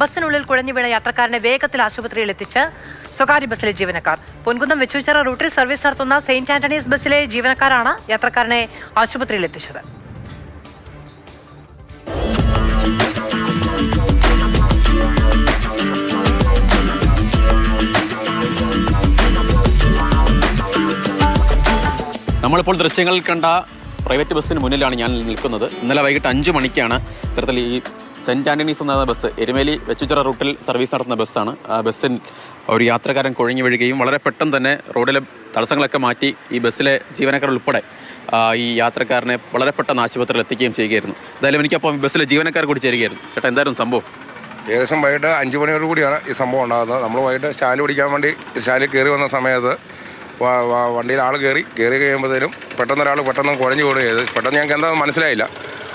ബസ്സിനുള്ളിൽ കുഴഞ്ഞു വീണ യാത്രക്കാരനെ വേഗത്തിൽ ആശുപത്രിയിൽ എത്തിച്ച് സ്വകാര്യ ബസ്സിലെ ജീവനക്കാർ. പൊൻകുന്നം വെച്ചുച്ചിറ റൂട്ടിൽ സർവീസ് നടത്തുന്ന സെയിന്റ് ആന്റണീസ് ബസ്സിലെ ജീവനക്കാരാണ് യാത്രക്കാരനെ ആശുപത്രിയിൽ എത്തിച്ചത്. നമ്മളിപ്പോൾ ദൃശ്യങ്ങളിൽ കണ്ട പ്രൈവറ്റ് ബസ്സിന് മുന്നിലാണ് ഞാൻ നിൽക്കുന്നത്. ഇന്നലെ വൈകിട്ട് അഞ്ച് മണിക്കാണ് ഇത്തരത്തിൽ ഈ സെന്റ് ആന്റണീസ് എന്ന ബസ് എരുമേലി വെച്ചുചിറ റൂട്ടിൽ സർവീസ് നടത്തുന്ന ബസ്സാണ്. ആ ബസ്സിൽ ഒരു യാത്രക്കാരൻ കുഴഞ്ഞു വീഴുകയും വളരെ പെട്ടെന്ന് തന്നെ റോഡിലെ തടസ്സങ്ങളൊക്കെ മാറ്റി ഈ ബസ്സിലെ ജീവനക്കാർ ഉൾപ്പെടെ ഈ യാത്രക്കാരനെ വളരെ പെട്ടെന്ന് ആശുപത്രിയിൽ എത്തിക്കുകയും ചെയ്യുകയായിരുന്നു. എന്തായാലും എനിക്കപ്പം ബസ്സിലെ ജീവനക്കാർ കൂടി ചേരുകയായിരുന്നു. ചേട്ടാ എന്തായിരുന്നു സംഭവം? ഏകദേശം വൈകിട്ട് അഞ്ച് മണിയോട് കൂടിയാണ് ഈ സംഭവം ഉണ്ടാകുന്നത്. നമ്മൾ വൈകിട്ട് ശാലി പിടിക്കാൻ വേണ്ടി ശാലി കയറി വന്ന സമയത്ത് വണ്ടിയിൽ ആൾ കയറി കയറി കഴിയുമ്പോഴത്തേനും പെട്ടെന്ന് ഒരാൾ പെട്ടെന്ന് കുഴഞ്ഞു വീണ് പെട്ടെന്ന് ഞങ്ങൾക്ക് എന്താണെന്ന് മനസ്സിലായില്ല.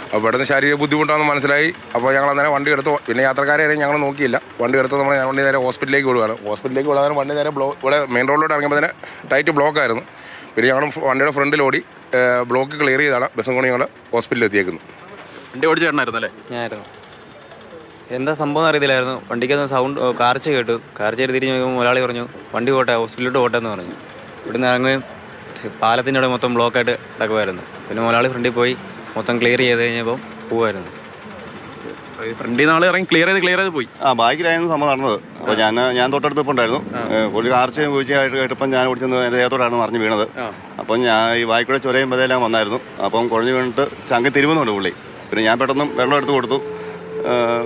അപ്പോൾ പെട്ടെന്ന് ശാരീരിക ബുദ്ധിമുട്ടാണെന്ന് മനസ്സിലായി. അപ്പോൾ ഞങ്ങൾ അന്നേരം വണ്ടി എടുത്തു പിന്നെ യാത്രക്കാരെ ആരെയും ഞങ്ങൾ നോക്കിയില്ല. വണ്ടി എടുത്ത് നമ്മൾ ഞാൻ വണ്ടി നേരെ ഹോസ്പിറ്റലിലേക്ക് വിടുകയാണ്. ഹോസ്പിറ്റലിലേക്ക് വിടാൻ വണ്ടി നേരെ ബ്ലോ ഇവിടെ മെയിൻ റോഡിലോട്ട് ഇറങ്ങുമ്പോൾ തന്നെ ടൈറ്റ് ബ്ലോക്ക് ആയിരുന്നു. പിന്നെ ഞങ്ങൾ വണ്ടിയുടെ ഫ്രണ്ടിൽ ഓടി ബ്ലോക്ക് ക്ലിയർ ചെയ്താണ്. ബസ്സും കൊണ്ട് ഞങ്ങൾ ഹോസ്പിറ്റലിൽ എത്തിയേക്കുന്നത് വണ്ടി ഓടിച്ചേട്ടനായിരുന്നു അല്ലേ? ഞാനായിരുന്നു എന്താ സംഭവം എന്ന് അറിയത്തില്ലായിരുന്നു. വണ്ടിക്ക് സൗണ്ട് കാർച്ച കേട്ടു. കാർച്ച തിരിഞ്ഞ് നോക്കുമ്പോൾ മുതലാളി പറഞ്ഞു വണ്ടി പോട്ടെ ഹോസ്പിറ്റലിലോട്ട് പോട്ടെ എന്ന് പറഞ്ഞു. ഇവിടുന്ന് ഇറങ്ങുകയും പാലത്തിന്റെ അവിടെ മൊത്തം ബ്ലോക്കായിട്ട് കിടക്കുമായിരുന്നു പിന്നെ മുതലാളി ഫ്രണ്ടിൽ പോയി മൊത്തം ക്ലിയർ ചെയ്ത് കഴിഞ്ഞപ്പോൾ പോവായിരുന്നു. ഫ്രണ്ടിൽ നിന്ന് ആൾ ഇറങ്ങി ക്ലിയർ ചെയ്ത് ക്ലിയർ ചെയ്ത് പോയി. ആ ബാക്കിലായിരുന്നു സംഭവം നടന്നത്. അപ്പോൾ ഞാൻ ഞാൻ തൊട്ടടുത്ത് ഇപ്പോൾ ഉണ്ടായിരുന്നു പുള്ളി കാർച്ച വീഴ്ചയായിട്ട് കേട്ടപ്പോൾ ഞാൻ ഓടിച്ചെന്ന് എന്റെ ദേഹത്തോടാണ് മറിഞ്ഞ് വീണത്. അപ്പം ഞാൻ ഈ വായിക്കൂടെ ചൊരയും ബതയെല്ലാം വന്നായിരുന്നു. അപ്പം കുഴഞ്ഞു വീണിട്ട് ചങ്കി തിരുവുന്നുണ്ട് പുള്ളി. പിന്നെ ഞാൻ പെട്ടെന്ന് വെള്ളം എടുത്ത് കൊടുത്തു.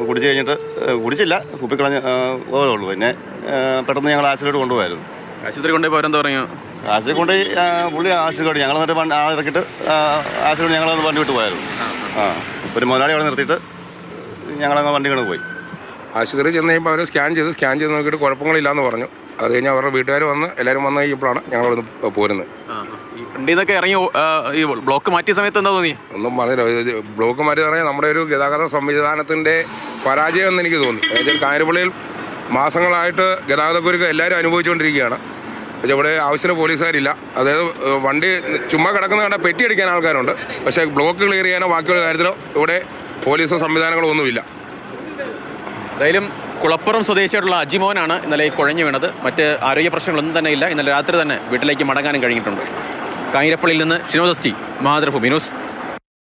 കുടിച്ച് കഴിഞ്ഞിട്ട് കുടിച്ചില്ല. സൂപ്പിക്കളഞ്ഞ് പോയേ ഉള്ളൂ. പിന്നെ പെട്ടെന്ന് ഞങ്ങൾ ആശുപത്രിയിലോട്ട് കൊണ്ടുപോയായിരുന്നു. ആശുപത്രി കൊണ്ടുപോയി അവരെന്താ പറഞ്ഞു ആശുപത്രി കൊണ്ട് പുള്ളി ആശുപത്രി ഞങ്ങൾ എന്നിട്ട് വണ്ടി ആളെ ഇറക്കിയിട്ട് ആ, ആശുപത്രി ഞങ്ങൾ വണ്ടി വിട്ട് പോയായിരുന്നു ആ ഒരു മുതലാളി അവിടെ നിർത്തിയിട്ട് ഞങ്ങളങ്ങ് വണ്ടി കൊണ്ട് പോയി. ആശുപത്രി ചെന്ന് കഴിയുമ്പോൾ അവർ സ്കാൻ ചെയ്ത് സ്കാൻ ചെയ്ത് നോക്കിയിട്ട് കുഴപ്പങ്ങളില്ലാന്ന് പറഞ്ഞു. അത് കഴിഞ്ഞ് അവരുടെ വീട്ടുകാർ വന്ന് എല്ലാവരും വന്ന് കഴിയുമ്പോഴാണ് ഞങ്ങൾ ഇവിടുന്ന് പോരുന്നത്. നിന്നൊക്കെ ഇറങ്ങി ഈ ബ്ലോക്ക് മാറ്റിയ സമയത്ത് എന്താ തോന്നി? ഒന്നും പറഞ്ഞില്ല. ബ്ലോക്ക് മാറ്റി പറഞ്ഞാൽ നമ്മുടെ ഒരു ഗതാഗത സംവിധാനത്തിന്റെ പരാജയം എന്ന് എനിക്ക് തോന്നി. കാഞ്ഞിരപ്പള്ളിയിൽ മാസങ്ങളായിട്ട് ഗതാഗതക്കുരുക്ക് എല്ലാവരും അനുഭവിച്ചുകൊണ്ടിരിക്കുകയാണ്. പക്ഷേ ഇവിടെ ആവശ്യത്തിന് പോലീസുകാരില്ല. അതായത് വണ്ടി ചുമ്മാ കിടക്കുന്ന കണ്ട പെറ്റി അടിക്കാൻ ആൾക്കാരുണ്ട്. പക്ഷേ ബ്ലോക്ക് ക്ലിയർ ചെയ്യാനോ ബാക്കിയുള്ള കാര്യത്തിലോ ഇവിടെ പോലീസോ സംവിധാനങ്ങളോ ഒന്നുമില്ല. എന്തായാലും കുളപ്പുറം സ്വദേശിയായിട്ടുള്ള അജിമോനാണ് ഇന്നലെ കുഴഞ്ഞു വീണത്. മറ്റ് ആരോഗ്യ പ്രശ്നങ്ങളൊന്നും തന്നെ ഇല്ല. ഇന്നലെ രാത്രി തന്നെ വീട്ടിലേക്ക് മടങ്ങാനും കഴിഞ്ഞിട്ടുണ്ട്. കാഞ്ഞിരപ്പള്ളിയിൽ നിന്ന് ഷിനോദസ്റ്റി മാതൃഭൂമി ന്യൂസ്.